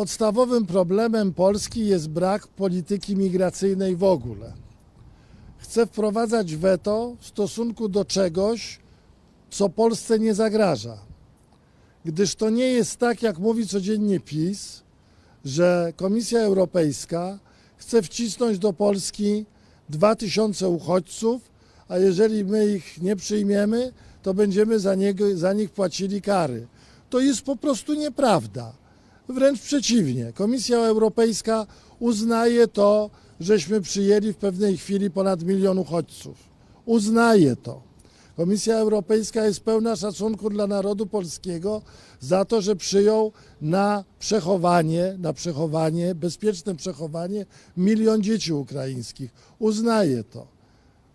podstawowym problemem Polski jest brak polityki migracyjnej w ogóle. Chce wprowadzać weto w stosunku do czegoś, co Polsce nie zagraża. Gdyż to nie jest tak, jak mówi codziennie PiS, że Komisja Europejska chce wcisnąć do Polski 2000 uchodźców, a jeżeli my ich nie przyjmiemy, to będziemy za, niego, za nich płacili kary. To jest po prostu nieprawda. Wręcz przeciwnie. Komisja Europejska uznaje to, żeśmy przyjęli w pewnej chwili ponad milion uchodźców. Uznaje to. Komisja Europejska jest pełna szacunku dla narodu polskiego za to, że przyjął na przechowanie, na przechowanie, bezpieczne przechowanie milion dzieci ukraińskich. Uznaje to.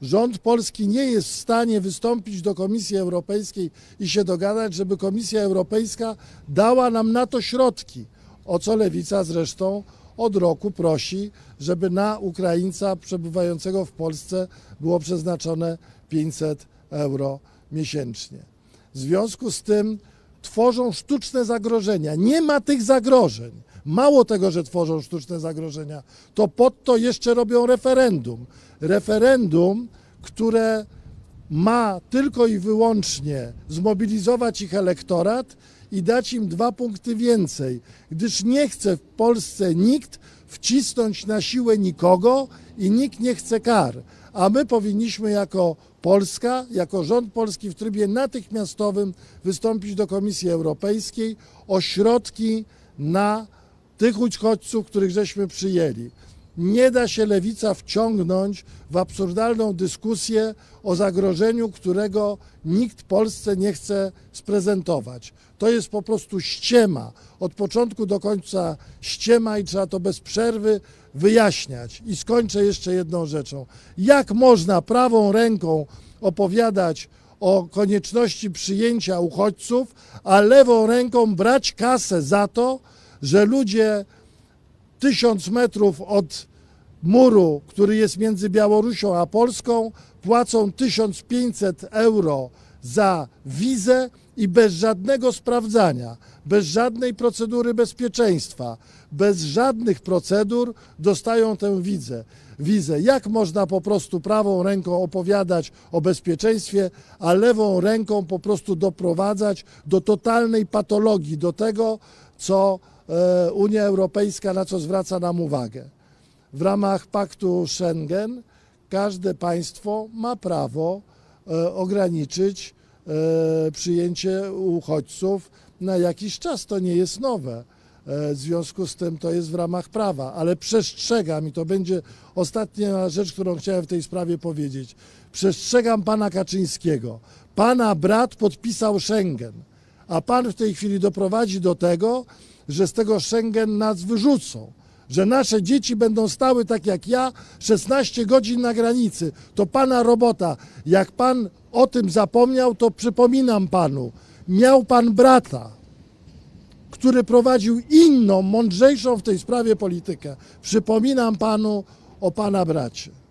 Rząd polski nie jest w stanie wystąpić do Komisji Europejskiej i się dogadać, żeby Komisja Europejska dała nam na to środki, o co Lewica zresztą od roku prosi, żeby na Ukraińca przebywającego w Polsce było przeznaczone 500 euro miesięcznie. W związku z tym tworzą sztuczne zagrożenia. Nie ma tych zagrożeń. Mało tego, że tworzą sztuczne zagrożenia, to pod to jeszcze robią referendum. Referendum, które ma tylko i wyłącznie zmobilizować ich elektorat i dać im dwa punkty więcej, gdyż nie chce w Polsce nikt wcisnąć na siłę nikogo i nikt nie chce kar. A my powinniśmy jako Polska, jako rząd polski w trybie natychmiastowym wystąpić do Komisji Europejskiej o środki na tych uchodźców, których żeśmy przyjęli. Nie da się lewica wciągnąć w absurdalną dyskusję o zagrożeniu, którego nikt Polsce nie chce sprezentować. To jest po prostu ściema. Od początku do końca ściema i trzeba to bez przerwy wyjaśniać. I skończę jeszcze jedną rzeczą. Jak można prawą ręką opowiadać o konieczności przyjęcia uchodźców, a lewą ręką brać kasę za to, że ludzie tysiąc metrów od muru, który jest między Białorusią a Polską, płacą 1500 euro za wizę i bez żadnego sprawdzania, bez żadnej procedury bezpieczeństwa, bez żadnych procedur dostają tę wizę. Wizę. Jak można po prostu prawą ręką opowiadać o bezpieczeństwie, a lewą ręką po prostu doprowadzać do totalnej patologii, do tego, co e, Unia Europejska na co zwraca nam uwagę. W ramach paktu Schengen każde państwo ma prawo e, ograniczyć e, przyjęcie uchodźców na jakiś czas. To nie jest nowe. W związku z tym to jest w ramach prawa, ale przestrzegam i to będzie ostatnia rzecz, którą chciałem w tej sprawie powiedzieć. Przestrzegam pana Kaczyńskiego. Pana brat podpisał Schengen, a pan w tej chwili doprowadzi do tego, że z tego Schengen nas wyrzucą. Że nasze dzieci będą stały tak jak ja 16 godzin na granicy. To pana robota. Jak pan o tym zapomniał, to przypominam panu. Miał pan brata, który prowadził inną, mądrzejszą w tej sprawie politykę. Przypominam panu o pana bracie.